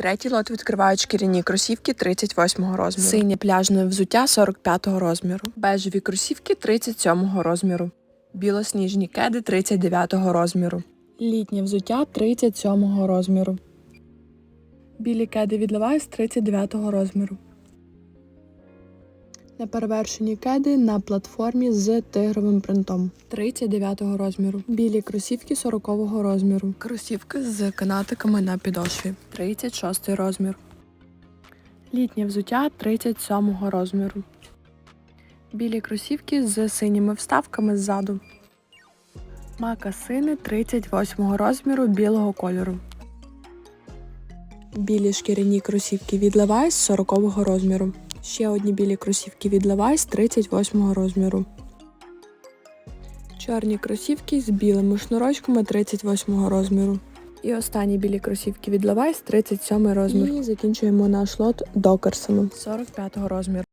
Третій лот відкривають шкіряні кросівки 38-го розміру. Синє пляжне взуття 45-го розміру. Бежеві кросівки 37-го розміру. Білосніжні кеди 39-го розміру. Літнє взуття 37-го розміру. Білі кеди від Levi's 39 розміру. Неперевершені кеди на платформі з тигровим принтом 39-го розміру. Білі кросівки 40 розміру. Кросівки з канатиками на підошві 36-й розмір. Літнє взуття 37-го розміру. Білі кросівки з синіми вставками ззаду. Макасини 38-го розміру білого кольору. Білі шкіряні кросівки від Levi's 40 розміру. Ще одні білі кросівки від Levi's 38 розміру. Чорні кросівки з білими шнурочками 38 розміру. І останні білі кросівки від Levi's 37 розмір. І закінчуємо наш лот докерсами 45 розміру.